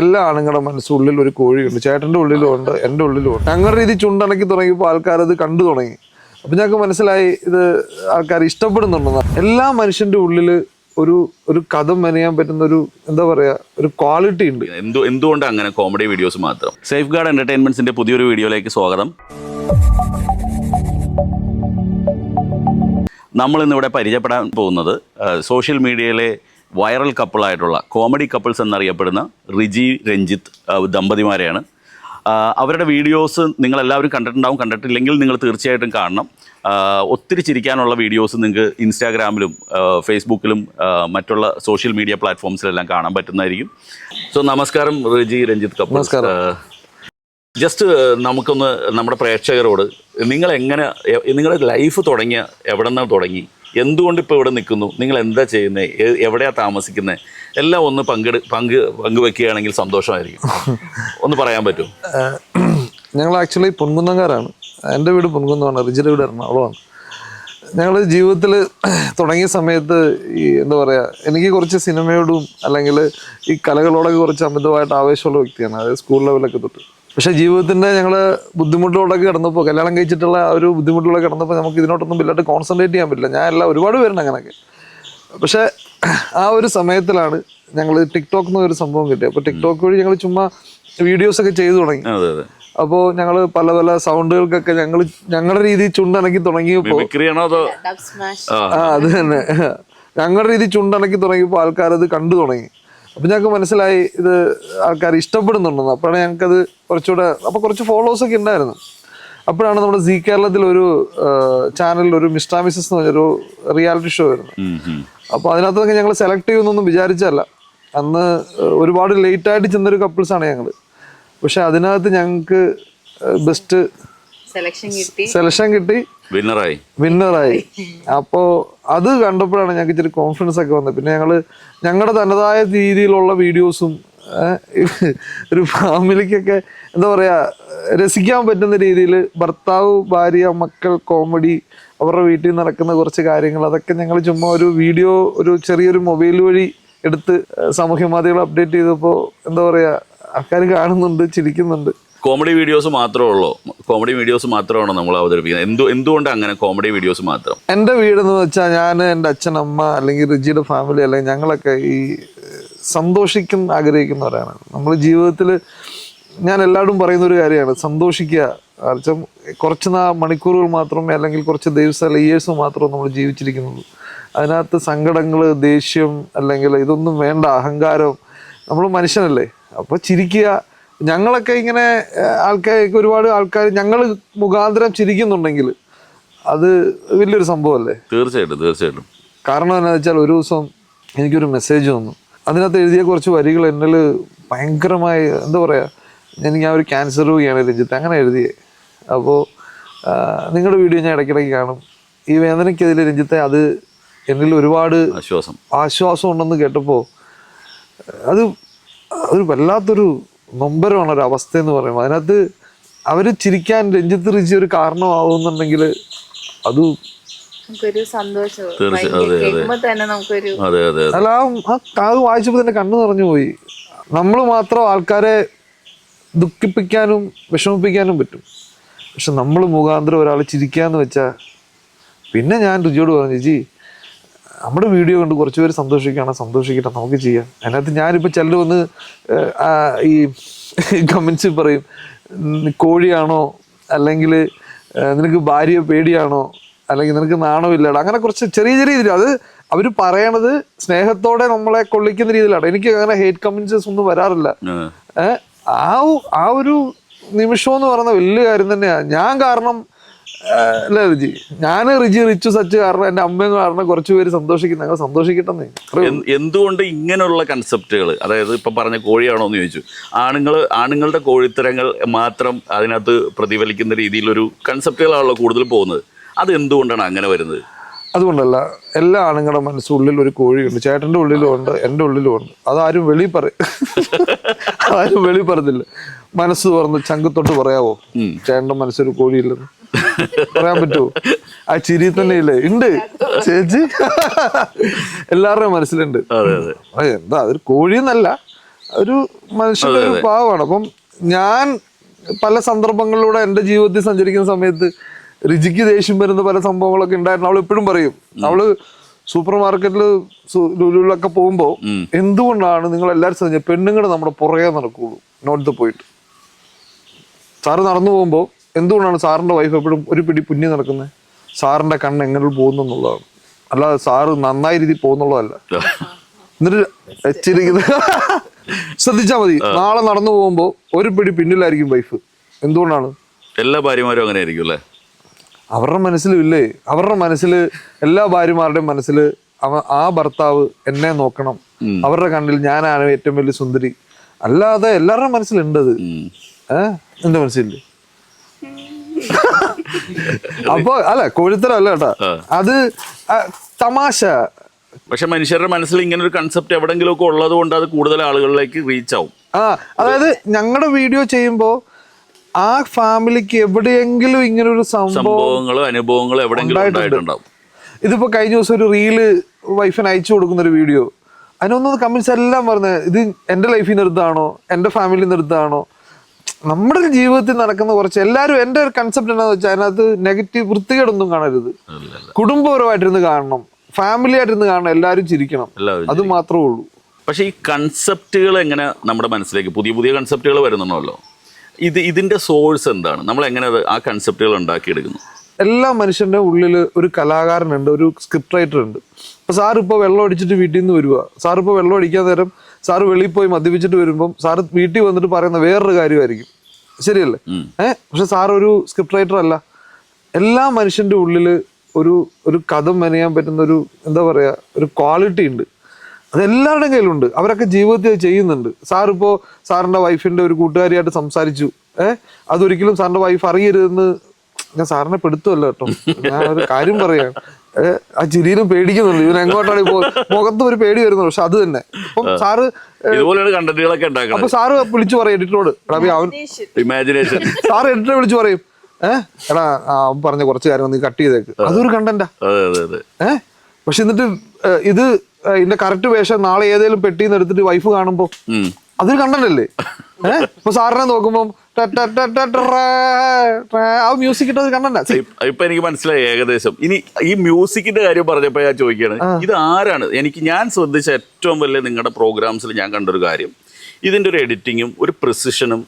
എല്ലാ ആണുങ്ങളുടെ മനസ്സുള്ളിൽ ഒരു കോഴിയുണ്ട്. ചേട്ടന്റെ ഉള്ളിലും ഉണ്ട് എന്റെ ഉള്ളിലും ഉണ്ട്. ഞങ്ങളുടെ രീതി ചുണ്ടണക്കി തുടങ്ങിയപ്പോൾ ആൾക്കാർ അത് കണ്ടു തുടങ്ങി. അപ്പം ഞങ്ങൾക്ക് മനസ്സിലായി ഇത് ആൾക്കാർ ഇഷ്ടപ്പെടുന്നുണ്ടെന്ന് എല്ലാ മനുഷ്യന്റെ ഉള്ളിൽ ഒരു ഒരു കഥ മെനയാൻ പറ്റുന്ന ഒരു എന്താ പറയുക ഒരു ക്വാളിറ്റി ഉണ്ട്. എന്തു എന്തുകൊണ്ട് അങ്ങനെ കോമഡി വീഡിയോസ് മാത്രം? സേഫ് ഗാർഡ് എന്റർടൈൻമെന്റ്സിന്റെ പുതിയൊരു വീഡിയോയിലേക്ക് സ്വാഗതം. നമ്മൾ ഇന്നിവിടെ പരിചയപ്പെടാൻ പോകുന്നത് സോഷ്യൽ മീഡിയയിലെ വൈറൽ കപ്പിളായിട്ടുള്ള കോമഡി കപ്പിൾസ് എന്നറിയപ്പെടുന്ന റിജി രഞ്ജിത്ത് ദമ്പതിമാരെയാണ്. അവരുടെ വീഡിയോസ് നിങ്ങളെല്ലാവരും കണ്ടിട്ടുണ്ടാവും കണ്ടിട്ടില്ലെങ്കിൽ നിങ്ങൾ തീർച്ചയായിട്ടും കാണണം. ഒത്തിരി ചിരിക്കാനുള്ള വീഡിയോസ് നിങ്ങൾക്ക് ഇൻസ്റ്റാഗ്രാമിലും ഫേസ്ബുക്കിലും മറ്റുള്ള സോഷ്യൽ മീഡിയ പ്ലാറ്റ്ഫോംസിലെല്ലാം കാണാൻ പറ്റുന്നതായിരിക്കും. സോ നമസ്കാരം റിജി രഞ്ജിത്ത് കപ്പിൾ നമസ്കാരം. ജസ്റ്റ് നമുക്കൊന്ന് നമ്മുടെ പ്രേക്ഷകരോട് നിങ്ങൾ എങ്ങനെ നിങ്ങളുടെ ലൈഫ് തുടങ്ങിയ എവിടെ നിന്ന് തുടങ്ങി? എന്തുകൊണ്ട് ഇപ്പോൾ ഇവിടെ നിൽക്കുന്നു? നിങ്ങൾ എന്താ ചെയ്യുന്നത് എവിടെയാണ് താമസിക്കുന്നത് എല്ലാം ഒന്ന് പങ്കെടു പങ്ക് പങ്കുവെക്കുകയാണെങ്കിൽ സന്തോഷമായിരിക്കും. ഒന്ന് പറയാൻ പറ്റും ഞങ്ങൾ ആക്ച്വലി പൊൻകുന്നംകാരാണ് എന്റെ വീട് പൊൻകുന്നമാണ് റിജിയുടെ വീട് എറണാകുളമാണ്. ഞങ്ങൾ ജീവിതത്തിൽ തുടങ്ങിയ സമയത്ത് ഈ എന്താ പറയുക എനിക്ക് കുറച്ച് സിനിമയോടും അല്ലെങ്കിൽ ഈ കലകളോടൊക്കെ കുറച്ച് അമിതമായിട്ട് ആവേശമുള്ള വ്യക്തിയാണ്. അതായത് സ്കൂൾ ലെവലൊക്കെ തൊട്ട്. പക്ഷേ ജീവിതത്തിന്റെ ഞങ്ങൾ ബുദ്ധിമുട്ടുകളൊക്കെ കിടന്നപ്പോൾ കല്യാണം കഴിച്ചിട്ടുള്ള ആ ഒരു ബുദ്ധിമുട്ടുകളൊക്കെ കിടന്നപ്പോൾ നമുക്ക് ഇതിനോട്ടൊന്നും വലുതായിട്ട് കോൺസെൻട്രേറ്റ് ചെയ്യാൻ പറ്റില്ല. ഞാൻ എല്ലാം ഒരുപാട് പേരുണ്ട് അങ്ങനെയൊക്കെ. പക്ഷേ ആ ഒരു സമയത്തിലാണ് ഞങ്ങൾ ടിക്ടോക്ക് എന്ന് ഒരു സംഭവം കിട്ടിയത്. അപ്പോൾ ടിക്ടോക്ക് വഴി ഞങ്ങൾ ചുമ്മാ വീഡിയോസ് ഒക്കെ ചെയ്തു തുടങ്ങി. അതെ അതെ. അപ്പോൾ ഞങ്ങൾ പല പല സൗണ്ടുകൾക്കൊക്കെ ഞങ്ങൾ ഞങ്ങളുടെ രീതി ചുണ്ടനക്കി തുടങ്ങിയപ്പോൾ ആ അത് തന്നെ. ഞങ്ങളുടെ രീതി ചുണ്ടനക്കി തുടങ്ങിയപ്പോൾ ആൾക്കാരത് കണ്ടു തുടങ്ങി. അപ്പം ഞങ്ങൾക്ക് മനസ്സിലായി ഇത് ആൾക്കാർ ഇഷ്ടപ്പെടുന്നുണ്ടെന്ന്. അപ്പോഴാണ് ഞങ്ങൾക്കത് കുറച്ചുകൂടെ അപ്പോൾ കുറച്ച് ഫോളോവേഴ്സ് ഒക്കെ ഉണ്ടായിരുന്നു അപ്പോഴാണ് നമ്മുടെ സി കേരളത്തിൽ ഒരു ചാനലിൽ ഒരു മിസ്റ്റാ മിസസ് എന്ന് പറഞ്ഞൊരു റിയാലിറ്റി ഷോ വരുന്നത്. അപ്പോൾ അതിനകത്തൊക്കെ ഞങ്ങൾ സെലക്ട് ചെയ്യുമെന്നൊന്നും വിചാരിച്ചല്ല അന്ന് ഒരുപാട് ലേറ്റ് ആയിട്ട് ചെന്നൊരു കപ്പിൾസാണ് ഞങ്ങൾ പക്ഷെ അതിനകത്ത് ഞങ്ങൾക്ക് ബെസ്റ്റ് സെലക്ഷൻ കിട്ടി. സെലക്ഷൻ കിട്ടി. വിന്നറായി വിന്നറായി അപ്പോ അത് കണ്ടപ്പോഴാണ് ഞങ്ങൾക്ക് ഇച്ചിരി കോൺഫിഡൻസ് ഒക്കെ വന്നത്. പിന്നെ ഞങ്ങൾ ഞങ്ങളുടെ തനതായ രീതിയിലുള്ള വീഡിയോസും ഒരു ഫാമിലിക്കൊക്കെ എന്താ പറയാ രസിക്കാൻ പറ്റുന്ന രീതിയിൽ ഭർത്താവ് ഭാര്യ മക്കൾ കോമഡി അവരുടെ വീട്ടിൽ നടക്കുന്ന കുറച്ച് കാര്യങ്ങൾ അതൊക്കെ ഞങ്ങൾ ചുമ്മാ ഒരു വീഡിയോ ഒരു ചെറിയൊരു മൊബൈൽ വഴി എടുത്ത് സാമൂഹ്യ മാധ്യമങ്ങൾ അപ്ഡേറ്റ് ചെയ്തപ്പോൾ എന്താ പറയുക ആൾക്കാർ കാണുന്നുണ്ട് ചിരിക്കുന്നുണ്ട്. കോമഡി വീഡിയോസ് മാത്രമേ ഉള്ളൂ. കോമഡി വീഡിയോസ് മാത്രമാണ് നമ്മൾ അവതരിപ്പിക്കുന്നത്. എന്തു എന്തുകൊണ്ട് അങ്ങനെ കോമഡി വീഡിയോസ് മാത്രം? എന്റെ വീടെന്ന് വെച്ചാൽ ഞാൻ എന്റെ അച്ഛൻ അമ്മ അല്ലെങ്കിൽ റിജിയുടെ ഫാമിലി അല്ലെങ്കിൽ ഞങ്ങളൊക്കെ ഈ സന്തോഷിക്കും ആഗ്രഹിക്കുന്നവരാണ്. നമ്മൾ ജീവിതത്തിൽ ഞാൻ എല്ലാവരും പറയുന്ന ഒരു കാര്യമാണ്. സന്തോഷിക്കുക. കാരണം കുറച്ച് നാ മണിക്കൂറുകൾ മാത്രമേ അല്ലെങ്കിൽ കുറച്ച് ദിവസം അല്ലെങ്കിൽ ഇയേഴ്സ് മാത്രമേ നമ്മൾ ജീവിച്ചിരിക്കുന്നുള്ളൂ. അതിനകത്ത് സങ്കടങ്ങൾ ദേഷ്യം അല്ലെങ്കിൽ ഇതൊന്നും വേണ്ട അഹങ്കാരം. നമ്മൾ മനുഷ്യനല്ലേ. അപ്പോൾ ചിരിക്കുക ഞങ്ങളൊക്കെ ഇങ്ങനെ ആൾക്കാർക്ക് ഒരുപാട് ആൾക്കാർ ഞങ്ങൾ മുഖാന്തരം ചിരിക്കുന്നുണ്ടെങ്കിൽ അത് വലിയൊരു സംഭവമല്ലേ? തീർച്ചയായിട്ടും തീർച്ചയായിട്ടും. കാരണം എന്താണെന്ന് വെച്ചാൽ ഒരു ദിവസം എനിക്കൊരു മെസ്സേജ് വന്നു. അതിനകത്ത് എഴുതിയ കുറച്ച് വരികൾ എന്നിൽ ഭയങ്കരമായി എന്താ പറയുക ഞാൻ ആ ഒരു ക്യാൻസർ രോഗിയാണ് രഞ്ജിത്ത് അങ്ങനെ എഴുതിയേ. അപ്പോൾ നിങ്ങളുടെ വീഡിയോ ഞാൻ ഇടയ്ക്കിടയ്ക്ക് കാണും. ഈ വേദനയ്ക്കെതിരെ രഞ്ജിത്തെ അത് എന്നിൽ ഒരുപാട് ആശ്വാസം. ആശ്വാസം ഉണ്ടെന്ന് കേട്ടപ്പോൾ അത് ഒരു വല്ലാത്തൊരു നൊമ്പരമാണ് ഒരു അവസ്ഥ എന്ന് പറയുമ്പോൾ അതിനകത്ത് അവർ ചിരിക്കാൻ രഞ്ജിത്ത് റിജി ഒരു കാരണമാവുന്നുണ്ടെങ്കിൽ അത് നമുക്കൊരു സന്തോഷം തീർച്ചയായും, ഭയങ്കര അതെ, അതെ. കേൾക്കുമ്പോ തന്നെ നമുക്കൊരു അതെ അതെ അതെ. അല്ല ആ- വായിച്ചപ്പോൾ തന്നെ കണ്ണു നിറഞ്ഞു പോയി. നമ്മൾ മാത്രം ആൾക്കാരെ ദുഃഖിപ്പിക്കാനും വിഷമിപ്പിക്കാനും പറ്റും. പക്ഷെ നമ്മൾ മുഖാന്തരം ഒരാൾ ചിരിക്കാന്ന് വെച്ചാൽ പിന്നെ ഞാൻ രുചിയോട് പറഞ്ഞു ജി നമ്മുടെ വീഡിയോ കണ്ട് കുറച്ച് പേര് സന്തോഷിക്കുകയാണ്. സന്തോഷിക്കട്ടെ നമുക്ക് ചെയ്യാം. അതിനകത്ത് ഞാനിപ്പോൾ ചിലർ വന്ന് ഈ കമൻസ് പറയും "ഉം, കോഴിയാണോ? അല്ലെങ്കിൽ നിനക്ക് ഭാര്യ പേടിയാണോ? അല്ലെങ്കിൽ നിനക്ക് നാണമില്ലടാ അങ്ങനെ കുറച്ച് ചെറിയ ചെറിയ രീതിയിൽ അത് അവർ പറയണത് സ്നേഹത്തോടെ നമ്മളെ കൊള്ളിക്കുന്ന രീതിയിലാണ്. എനിക്ക് അങ്ങനെ ഹേറ്റ് കമൻസസ് ഒന്നും വരാറില്ല. ആ. ആ ഒരു നിമിഷം എന്ന് പറയുന്ന വലിയ കാര്യം തന്നെയാണ് ഞാൻ കാരണം അല്ലേ റിജി ഞാൻ റിജി റിച്ചു സച്ച് കാരണം എന്റെ അമ്മയും കാരണം കുറച്ച് പേര് സന്തോഷിക്കുന്നു. ഞങ്ങൾ സന്തോഷിക്കട്ടെ എന്ത് എന്തുകൊണ്ട് ഇങ്ങനെയുള്ള കൺസെപ്റ്റുകൾ അതായത് ഇപ്പൊ പറഞ്ഞ കോഴിയാണോ എന്ന് ചോദിച്ചു. ആണുങ്ങൾ ആണുങ്ങളുടെ കോഴിത്തരങ്ങൾ മാത്രം അതിനകത്ത് പ്രതിഫലിക്കുന്ന രീതിയിലൊരു കൺസെപ്റ്റുകളാണല്ലോ കൂടുതൽ പോകുന്നത്. അത് എന്തുകൊണ്ടാണ് അങ്ങനെ വരുന്നത്? അതുകൊണ്ടല്ല എല്ലാ ആണുങ്ങളുടെ മനസ്സുള്ളിൽ ഒരു കോഴിയുണ്ട്. ചേട്ടന്റെ ഉള്ളിലും ഉണ്ട് എന്റെ ഉള്ളിലും ഉണ്ട്. അതാരും വെളി പറയും ആരും വെളി പറഞ്ഞില്ല മനസ്സ് തുറന്ന് ചങ്കത്തൊട്ട് പറയാവോ? ചേട്ടന്റെ മനസ്സൊരു കോഴിയില്ലെന്ന്. പറയാൻ പറ്റുമോ ആ ചിരി തന്നെ ഇല്ലേ ഉണ്ട്. ചേച്ചി? എല്ലാവരുടെയും മനസ്സിലുണ്ട്. എന്താ അതൊരു കോഴിന്നല്ല ഒരു മനുഷ്യന്റെ ഒരു പാവമാണ് അപ്പം ഞാൻ പല സന്ദർഭങ്ങളിലൂടെ എന്റെ ജീവിതത്തിൽ സഞ്ചരിക്കുന്ന സമയത്ത് രുചിക്ക് ദേഷ്യം വരുന്ന പല സംഭവങ്ങളൊക്കെ ഉണ്ടായിരുന്നു. അവൾ എപ്പോഴും പറയും. അവൾ സൂപ്പർ മാർക്കറ്റിൽ ലുലുവിലൊക്കെ പോകുമ്പോൾ എന്തുകൊണ്ടാണ് നിങ്ങൾ എല്ലാവരും ശ്രദ്ധിച്ചത് പെണ്ണുങ്ങൾ നമ്മുടെ പുറകെ നടക്കുള്ളൂ. നോട്ട് പോയിട്ട് സാറ് നടന്നു പോകുമ്പോൾ എന്തുകൊണ്ടാണ് സാറിന്റെ വൈഫ് എപ്പോഴും ഒരു പിടി പുണ്യം നടക്കുന്നത്? സാറിന്റെ കണ്ണ് എങ്ങനെ പോകുന്നു എന്നുള്ളതാണ് അല്ലാതെ സാറ് നന്നായി രീതിയിൽ പോകുന്നുള്ളതല്ല. എന്നിട്ട് വെച്ചിരിക്കുന്നത് ശ്രദ്ധിച്ചാൽ മതി. നാളെ നടന്നു പോകുമ്പോൾ ഒരു പിടി പിന്നിലായിരിക്കും വൈഫ് എന്തുകൊണ്ടാണ്? എല്ലാ ഭാര്യമാരും അങ്ങനെ ആയിരിക്കും അല്ലേ? അവരുടെ മനസ്സിലും ഇല്ലേ? അവരുടെ മനസ്സിൽ എല്ലാ ഭാര്യമാരുടെയും മനസ്സിൽ അവ ആ ഭർത്താവ് എന്നെ നോക്കണം. അവരുടെ കണ്ണിൽ ഞാനാണ് ഏറ്റവും വലിയ സുന്ദരി. അല്ലാതെ എല്ലാവരുടെ മനസ്സിലുണ്ടത്. ഏഹ് എന്റെ മനസ്സിലില്ലേ? അപ്പൊ അല്ല കോഴിത്തരം അല്ല കേട്ടാ അത് തമാശ. പക്ഷെ മനുഷ്യരുടെ മനസ്സിൽ ഇങ്ങനെ ഒരു കൺസെപ്റ്റ് എവിടെങ്കിലും ഒക്കെ ഉള്ളത് കൊണ്ട് അത് കൂടുതൽ ആളുകളിലേക്ക് റീച്ച് ആവും. ആ അതായത് ഞങ്ങളുടെ വീഡിയോ ചെയ്യുമ്പോ ആ ഫാമിലിക്ക് എവിടെയെങ്കിലും ഇങ്ങനെ ഒരു സംഭവം സംഭവങ്ങളും എവിടെയെങ്കിലും എവിടെങ്കിലും ഉണ്ടായിട്ടുണ്ടാവും. ഇതിപ്പോ കഴിഞ്ഞ ദിവസം ഒരു റീൽ വൈഫിന് അയച്ചു കൊടുക്കുന്ന ഒരു വീഡിയോ അതിനൊന്നും കമന്റ്സ് എല്ലാം പറഞ്ഞത് ഇത് എന്റെ ലൈഫിൽ നിന്ന് എടുത്താണോ എന്റെ ഫാമിലി നിന്ന് എടുത്താണോ നമ്മുടെ ജീവിതത്തിൽ നടക്കുന്ന കുറച്ച് എല്ലാവരും എന്റെ ഒരു കൺസെപ്റ്റ് എന്താണെന്ന് വെച്ചാൽ അതിനകത്ത് നെഗറ്റീവ് വൃത്തികേടൊന്നും കാണരുത്. കുടുംബപരമായിട്ടിരുന്ന് കാണണം. ഫാമിലി ആയിട്ടിരുന്ന് കാണണം. എല്ലാവരും ചിരിക്കണം. അത് മാത്രമേ ഉള്ളൂ. പക്ഷെ ഈ കൺസെപ്റ്റുകൾ എങ്ങനെ നമ്മുടെ മനസ്സിലേക്ക് പുതിയ പുതിയ കൺസെപ്റ്റുകൾ വരുന്നുണ്ടല്ലോ. ഇത് ഇതിന്റെ സോഴ്സ് എന്താണ്? നമ്മൾ എങ്ങനെ ആ കൺസെപ്റ്റുകൾ ഉണ്ടാക്കിയെടുക്കുന്നു? എല്ലാ മനുഷ്യന്റെ ഉള്ളിൽ ഒരു കലാകാരനുണ്ട് ഒരു സ്ക്രിപ്റ്റ് റൈറ്റർ ഉണ്ട്. അപ്പൊ സാർ ഇപ്പോൾ വെള്ളം അടിച്ചിട്ട് വീട്ടിൽ നിന്ന് വരിക സാർ ഇപ്പോൾ വെള്ളം അടിക്കാൻ നേരം സാറ് വെളിയിൽ പോയി മദ്യപിച്ചിട്ട് വരുമ്പോൾ സാറ് വീട്ടിൽ വന്നിട്ട് പറയുന്ന വേറൊരു കാര്യമായിരിക്കും. ശരിയല്ലേ? ഏഹ് പക്ഷെ സാർ ഒരു സ്ക്രിപ്റ്റ് റൈറ്റർ അല്ല. എല്ലാ മനുഷ്യന്റെ ഉള്ളിൽ ഒരു ഒരു കഥ മെനയാൻ പറ്റുന്ന ഒരു എന്താ പറയുക ഒരു ക്വാളിറ്റി ഉണ്ട്. അത് എല്ലാവരുടെയും കയ്യിലുണ്ട്. അവരൊക്കെ ജീവിതത്തിൽ ചെയ്യുന്നുണ്ട്. സാർ ഇപ്പോൾ സാറിന്റെ വൈഫിന്റെ ഒരു കൂട്ടുകാരിയായിട്ട് സംസാരിച്ചു. ഏഹ് അതൊരിക്കലും സാറിന്റെ വൈഫ് അറിയരുതെന്ന് ഞാൻ സാറിനെ പെടുത്തുമല്ലോ കേട്ടോ. ഞാൻ ഒരു കാര്യം പറയാം. ആ ചിരിയിലും പേടിക്കുന്നുണ്ട്. ഇവൻ എങ്ങോട്ടാണ് ഇപ്പോൾ മുഖത്ത് ഒരു പേടി വരുന്നുള്ളൂ പക്ഷെ അത് തന്നെ. അപ്പം സാറ് ഇതുപോലെയാണ് കണ്ടന്റുകളൊക്കെ അപ്പൊ സാറ് വിളിച്ചു പറയും എഡിറ്ററോട് എടാ അവൻ ഇമാജിനേഷൻ സാർ എഡിറ്ററെ വിളിച്ചു പറയും. ഏഹ് എടാ ആ, അവൻ പറഞ്ഞ കുറച്ച് കാര്യം നീ കട്ട് ചെയ്തേക്ക്. അതൊരു കണ്ടന്റാ. അതെ അതെ അതെ. ഏഹ് പക്ഷെ എന്നിട്ട് ഇത് ഇതിന്റെ കറക്റ്റ് വേഷം നാളെ ഏതെങ്കിലും പെട്ടിന്ന് എടുത്തിട്ട് വൈഫ് കാണുമ്പോ. അതൊരു കണ്ടന്റ് അല്ലേ ഏഹ് ഇപ്പൊ സാറിനെ നോക്കുമ്പോ ആ മ്യൂസിക് ഇട്ടത് ഇപ്പ- എനിക്ക് മനസ്സിലായി ഏകദേശം. ഇനി ഈ മ്യൂസിക്കിന്റെ കാര്യം പറഞ്ഞപ്പോ ഞാൻ ചോദിക്കുകയാണ് ഇത് ആരാണ്? എനിക്ക് ഞാൻ ശ്രദ്ധിച്ച ഏറ്റവും വലിയ നിങ്ങളുടെ പ്രോഗ്രാംസിൽ ഞാൻ കണ്ടൊരു കാര്യം. ഇതിന്റെ ഒരു എഡിറ്റിങ്ങും ഒരു പ്രിസിഷനും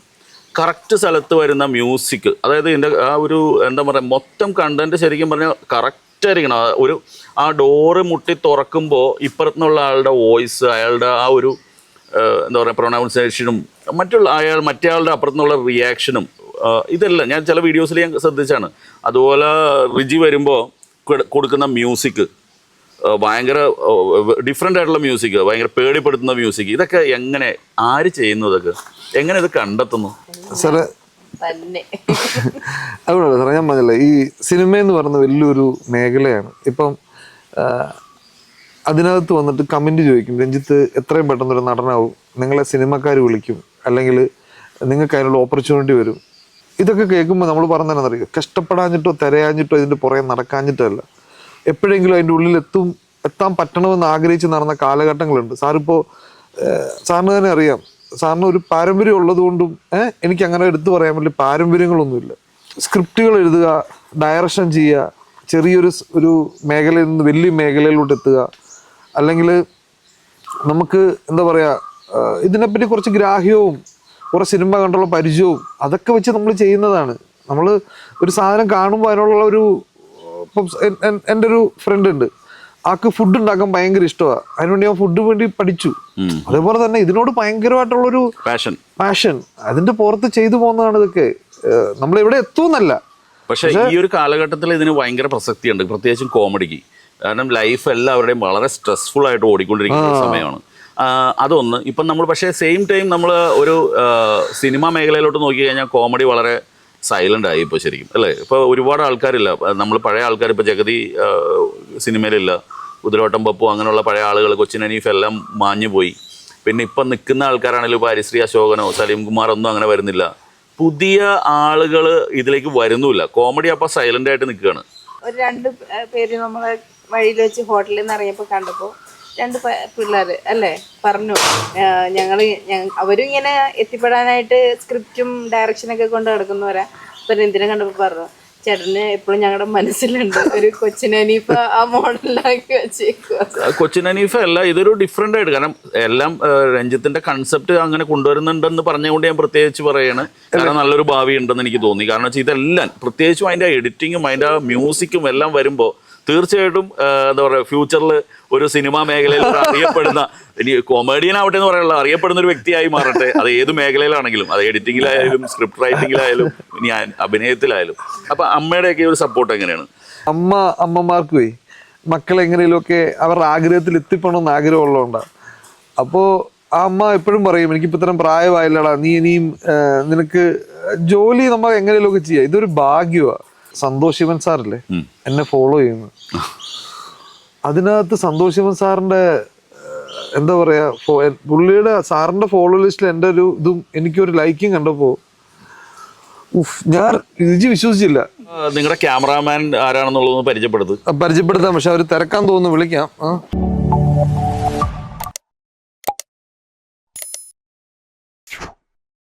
കറക്റ്റ് സ്ഥലത്ത് വരുന്ന മ്യൂസിക് അതായത് ഇതിന്റെ ആ ഒരു എന്താ പറയാ മൊത്തം കണ്ടന്റ് ശരിക്കും പറഞ്ഞാൽ കറക്റ്റ് ആയിരിക്കണം. ഒരു ആ ഡോറ് മുട്ടി തുറക്കുമ്പോൾ ഇപ്പുറത്തുനിന്നുള്ള ആളുടെ വോയിസ് അയാളുടെ ആ ഒരു എന്താ പറയുക പ്രൊണൗൺസേഷനും മറ്റുള്ള അയാൾ മറ്റേ ആളുടെ അപ്പുറത്തുനിന്നുള്ള റിയാക്ഷനും ഇതെല്ലാം ഞാൻ ചില വീഡിയോസിൽ ഞാൻ ശ്രദ്ധിച്ചാണ്. അതുപോലെ റിജി വരുമ്പോൾ കൊടുക്കുന്ന മ്യൂസിക് ഭയങ്കര ഡിഫറെന്റ് ആയിട്ടുള്ള മ്യൂസിക് ഭയങ്കര പേടിപ്പെടുത്തുന്ന മ്യൂസിക് ഇതൊക്കെ എങ്ങനെ ആര് ചെയ്യുന്നു ഇതൊക്കെ? എങ്ങനെ ഇത് കണ്ടെത്തുന്നു? സാറേ തന്നെ. അതുകൊണ്ടല്ല സാറേ ഞാൻ പറഞ്ഞില്ല ഈ സിനിമ എന്ന് പറയുന്ന വലിയൊരു മേഖലയാണ്. ഇപ്പം അതിനകത്ത് വന്നിട്ട് കമന്റ് ചോദിക്കും രഞ്ജിത്ത് എത്രയും പെട്ടെന്ന് ഒരു നടനാവും. നിങ്ങളെ സിനിമക്കാർ വിളിക്കും. അല്ലെങ്കിൽ നിങ്ങൾക്ക് അതിനുള്ള ഓപ്പർച്യൂണിറ്റി വരും. ഇതൊക്കെ കേൾക്കുമ്പോൾ നമ്മൾ പറഞ്ഞതെന്നറിയോ കഷ്ടപ്പെടാഞ്ഞിട്ടോ തിരയാഞ്ഞിട്ടോ ഇതിന്റെ പുറകെ നടക്കാഞ്ഞിട്ടല്ല എപ്പോഴെങ്കിലും അതിന്റെ ഉള്ളിൽ എത്തും എത്താൻ പറ്റണമെന്ന് ആഗ്രഹിച്ച് നടന്ന കാലഘട്ടങ്ങളുണ്ട്. സാറിപ്പോൾ സാറിന് തന്നെ അറിയാം. സാറിന് ഒരു പാരമ്പര്യം ഉള്ളത് കൊണ്ടും എനിക്ക് അങ്ങനെ എടുത്തു പറയാൻ പറ്റില്ല പാരമ്പര്യങ്ങളൊന്നുമില്ല. സ്ക്രിപ്റ്റുകൾ എഴുതുക ഡയറക്ഷൻ ചെയ്യുക ചെറിയൊരു ഒരു മേഖലയിൽ നിന്ന് വലിയ മേഖലയിലോട്ട് എത്തുക അല്ലെങ്കിൽ നമുക്ക് എന്താ പറയുക ഇതിനെപ്പറ്റി കുറച്ച് ഗ്രാഹ്യവും കുറേ സിനിമ കണ്ടുള്ള പരിചയവും അതൊക്കെ വെച്ച് നമ്മൾ ചെയ്യുന്നതാണ്. നമ്മൾ ഒരു സാധനം കാണുമ്പോൾ അതിനുള്ള ഒരു ഇപ്പം എൻ- എൻ- എന്റെ ഒരു ഫ്രണ്ട് ഉണ്ട്. ആൾക്ക് ഫുഡ് ഉണ്ടാക്കാൻ ഭയങ്കര ഇഷ്ടമാണ് അതിനുവേണ്ടി ഞാൻ ഫുഡ് വേണ്ടി പഠിച്ചു. അതേപോലെ തന്നെ ഇതിനോട് ഭയങ്കരമായിട്ടുള്ളൊരു പാഷൻ പാഷൻ അതിന്റെ പുറത്ത് ചെയ്തു പോകുന്നതാണ് ഇതൊക്കെ. നമ്മൾ എവിടെ എത്തുമെന്നല്ല. പക്ഷേ ഈ ഒരു കാലഘട്ടത്തിൽ ഇതിന് ഭയങ്കര പ്രസക്തിയുണ്ട്. പ്രത്യേകിച്ചും കോമഡിക്ക് കാരണം ലൈഫ് എല്ലാവരുടെയും വളരെ സ്ട്രെസ്ഫുൾ ആയിട്ട് ഓടിക്കൊണ്ടിരിക്കുന്ന ഒരു സമയമാണ്. അതൊന്ന് ഇപ്പം നമ്മൾ പക്ഷേ സെയിം ടൈം നമ്മൾ ഒരു സിനിമ മേഖലയിലോട്ട് നോക്കി കഴിഞ്ഞാൽ കോമഡി വളരെ സൈലന്റ് ആയി ഇപ്പോൾ ശരിക്കും അല്ലേ? ഇപ്പോൾ ഒരുപാട് ആൾക്കാരില്ല. നമ്മൾ പഴയ ആൾക്കാർ ഇപ്പോൾ ജഗതി സിനിമയിലില്ല കുതിരവട്ടം പപ്പു അങ്ങനെയുള്ള പഴയ ആളുകൾ കൊച്ചിനനീഫ് എല്ലാം മാഞ്ഞു പോയി. പിന്നെ ഇപ്പം നിൽക്കുന്ന ആൾക്കാരാണെങ്കിലും ഇപ്പോൾ ഹരിശ്രീ അശോകനോ സലീം കുമാർ ഒന്നും അങ്ങനെ വരുന്നില്ല. പുതിയ ആളുകൾ ഇതിലേക്ക് വരുന്നുമില്ല. കോമഡി അപ്പോൾ സൈലന്റ് ആയിട്ട് നിൽക്കുകയാണ്. ഒരു രണ്ട് പേര് നമ്മളെ വഴിയിൽ വെച്ച് ഹോട്ടലിൽ നിന്ന് ഇറങ്ങിയപ്പോൾ കണ്ടപ്പോൾ രണ്ട് പിള്ളേർ അല്ലേ പറഞ്ഞു ഞങ്ങൾ അവരും ഇങ്ങനെ എത്തിപ്പെടാനായിട്ട് സ്ക്രിപ്റ്റും ഡയറക്ഷനൊക്കെ കൊണ്ട് നടക്കുന്നവരാ. അപ്പം എന്തിനെ കണ്ടപ്പോൾ പറഞ്ഞു ചേട്ടന് എപ്പോഴും ഞങ്ങളുടെ മനസ്സിലുണ്ട്. ഒരു കൊച്ചിനീപ്പ ആ മോഡലാക്കി വെച്ചേക്കുക കൊച്ചിൻ അനീഫ അല്ല ഇതൊരു ഡിഫറെന്റ് ആയിട്ട് കാരണം എല്ലാം രഞ്ജിത്തിന്റെ കൺസെപ്റ്റ് അങ്ങനെ കൊണ്ടുവരുന്നുണ്ടെന്ന് പറഞ്ഞുകൊണ്ട് ഞാൻ പ്രത്യേകിച്ച് പറയാണ്. കാരണം നല്ലൊരു ഭാവി ഉണ്ടെന്ന് എനിക്ക് തോന്നി. കാരണം വെച്ചാൽ ഇതെല്ലാം പ്രത്യേകിച്ചും അതിന്റെ എഡിറ്റിങ്ങും അതിന്റെ മ്യൂസിക്കും എല്ലാം വരുമ്പോൾ തീർച്ചയായിട്ടും എന്താ പറയുക ഫ്യൂച്ചറിൽ ഒരു സിനിമാ മേഖലയിൽ അറിയപ്പെടുന്ന ഇനി കൊമേഡിയൻ ആവട്ടെ എന്ന് പറയാനുള്ള അറിയപ്പെടുന്ന ഒരു വ്യക്തിയായി മാറട്ടെ. അത് ഏത് മേഖലയിലാണെങ്കിലും അത് എഡിറ്റിംഗിലായാലും സ്ക്രിപ്റ്റ് റൈറ്റിംഗിലായാലും ഇനി അഭിനയത്തിലായാലും. അപ്പൊ അമ്മയുടെയൊക്കെ ഒരു സപ്പോർട്ട് എങ്ങനെയാണ്? അമ്മ അമ്മമാർക്കുവേ മക്കളെ എങ്ങനെയൊക്കെ അവരുടെ ആഗ്രഹത്തിൽ എത്തിപ്പെടണമെന്ന് ആഗ്രഹമുള്ളതുകൊണ്ടാണ് അപ്പോൾ ആ അമ്മ എപ്പോഴും പറയും എനിക്കിപ്പോൾ ഇത്തരം പ്രായമായില്ലടാ. നീ ഇനിയും നിനക്ക് ജോലി നമ്മൾ എങ്ങനെയൊക്കെ ചെയ്യാം. ഇതൊരു ഭാഗ്യമാണ് സന്തോഷ് ശിവൻ സാറില്ലേ? എന്നെ ഫോളോ ചെയ്യുന്നു. അതിനകത്ത് സന്തോഷ് ശിവൻ സാറിന്റെ എന്താ പറയാ പുള്ളിയുടെ സാറിന്റെ ഫോളോ ലിസ്റ്റിൽ എന്റെ ഒരു ഇതും എനിക്കൊരു ലൈക്കും കണ്ടപ്പോ ഞാൻ രുചി വിശ്വസിച്ചില്ല. നിങ്ങളുടെ ക്യാമറാമാൻ ആരാണെന്നുള്ളത് പരിചയപ്പെടുത്തു. പരിചയപ്പെടുത്താം പക്ഷെ അവർ തിരക്കാൻ തോന്നുന്നു വിളിക്കാം. ആ.